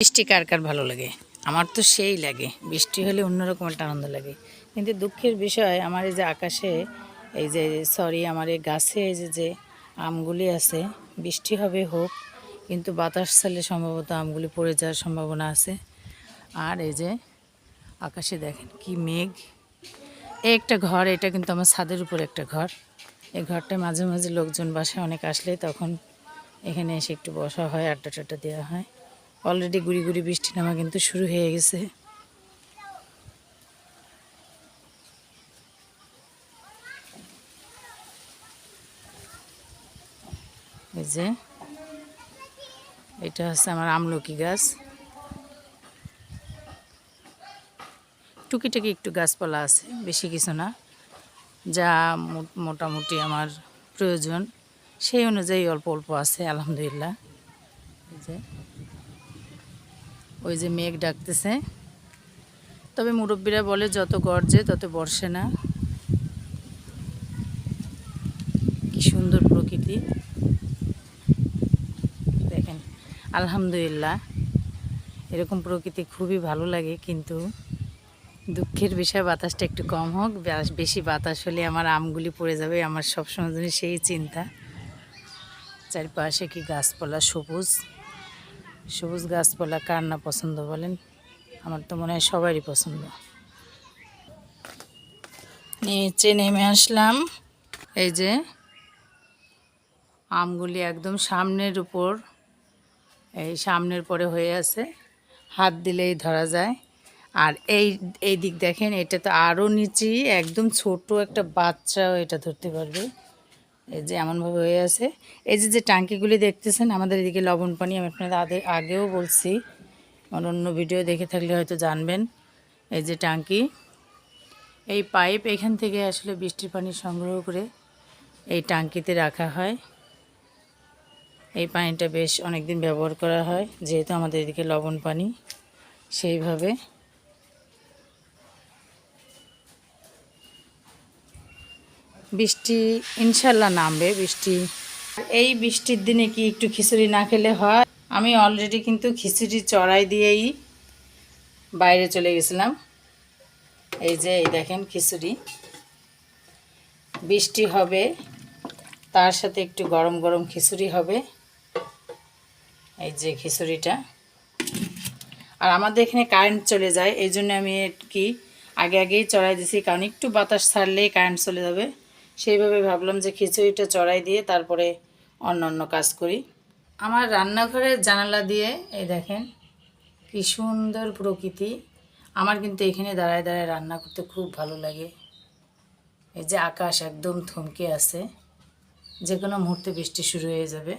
বৃষ্টি কার কার ভালো লাগে? আমার তো সেই লাগে। বৃষ্টি হলে অন্যরকম একটা আনন্দ লাগে। কিন্তু দুঃখের বিষয়, আমার এই যে আকাশে, এই যে সরি আমার এই গাছে এই যে যে আমগুলি আছে, বৃষ্টি হবে হোক, কিন্তু বাতাস চালে সম্ভবত আমগুলি পড়ে যাওয়ার সম্ভাবনা আছে। আর এই যে আকাশে দেখেন কি মেঘ। এই একটা ঘর, এটা কিন্তু আমার ছাদের উপর একটা ঘর। এই ঘরটায় মাঝে মাঝে লোকজন বাসায় অনেক আসলে তখন এখানে এসে একটু বসা হয়, আড্ডা টাড্ডা দেওয়া হয়। অলরেডি গুড়ি গুড়ি বৃষ্টি নামা কিন্তু শুরু হয়ে গেছে। যে, এটা হচ্ছে আমার আমলকি গাছ। টুকিটাকি একটু গাছপালা আছে, বেশি কিছু না। যা মোটামুটি আমার প্রয়োজন, সেই অনুযায়ী অল্প অল্প আছে, আলহামদুলিল্লাহ। যে। ওই যে মেঘ ডাকতেছে। তবে মুরব্বীরা বলে, যত গর্জে তত বর্ষে না। কি সুন্দর প্রকৃতি। দেখেন, আলহামদুলিল্লাহ, এরকম প্রকৃতি খুবই ভালো লাগে, কিন্তু দুঃখের বিষয়, বাতাসটা একটু কম হোক বেশি বাতাস হলে আমার আমগুলি পড়ে যাবে, আমার সবসময় জন্য সেই চিন্তা। চারপাশে কি গাছপালা সবুজ। সবুজ গাছপালা কার না পছন্দ বলেন? আমার তো মনে হয় সবারই পছন্দ। নিচে নেমে আসলাম। এই যে আমগুলি একদম সামনের উপর, এই সামনের পরে হয়ে আছে। হাত দিলেই ধরা যায়। আর এই এই দিক দেখেন, এটা তো আরও নিচে একদম ছোট একটা বাচ্চাও এটা ধরতে পারবে। এই যে এমনভাবে হয়ে আছে। এই যে যে টাঙ্কিগুলি দেখতেছেন, আমাদের এদিকে লবণ পানি, আমি আপনাদের আগে আগেও বলছি। আমার অন্য ভিডিও দেখে থাকলে হয়তো জানবেন। এই যে টাঙ্কি। এই পাইপ এখান থেকে আসলে বৃষ্টির পানি সংগ্রহ করে এই টাঙ্কিতে রাখা হয়। এই পানিটা বেশ অনেক দিন ব্যবহার করা হয়, যেহেতু আমাদের এদিকে লবণ পানি সেইভাবে। বৃষ্টি, ইনশাল্লাহ নামবে বৃষ্টি। এই বৃষ্টির দিনে কি একটু খিচুড়ি না খেলে হয়? আমি অলরেডি কিন্তু খিচুড়ি চড়াই দিয়েই বাইরে চলে গেছিলাম। এই যে, এই দেখেন খিচুড়ি। বৃষ্টি হবে, তার সাথে একটু গরম গরম খিচুড়ি হবে। এই যে খিচুড়িটা। আর আমাদের এখানে কারেন্ট চলে যায়, এই জন্য আমি কি আগে আগেই চড়াই দিছি কারণ একটু বাতাস ছাড়লেই কারেন্ট চলে যাবে। সেইভাবে ভাবলাম যে খিচুড়িটা চড়াই দিয়ে তারপরে অন্য অন্য কাজ করি। আমার রান্নাঘরের জানালা দিয়ে, এই দেখেন, কি সুন্দর প্রকৃতি। আমার কিন্তু এখানে দাঁড়ায় দাঁড়ায় রান্না করতে খুব ভালো লাগে। এই যে আকাশ একদম থমকে আছে। যে কোনো মুহূর্তে বৃষ্টি শুরু হয়ে যাবে।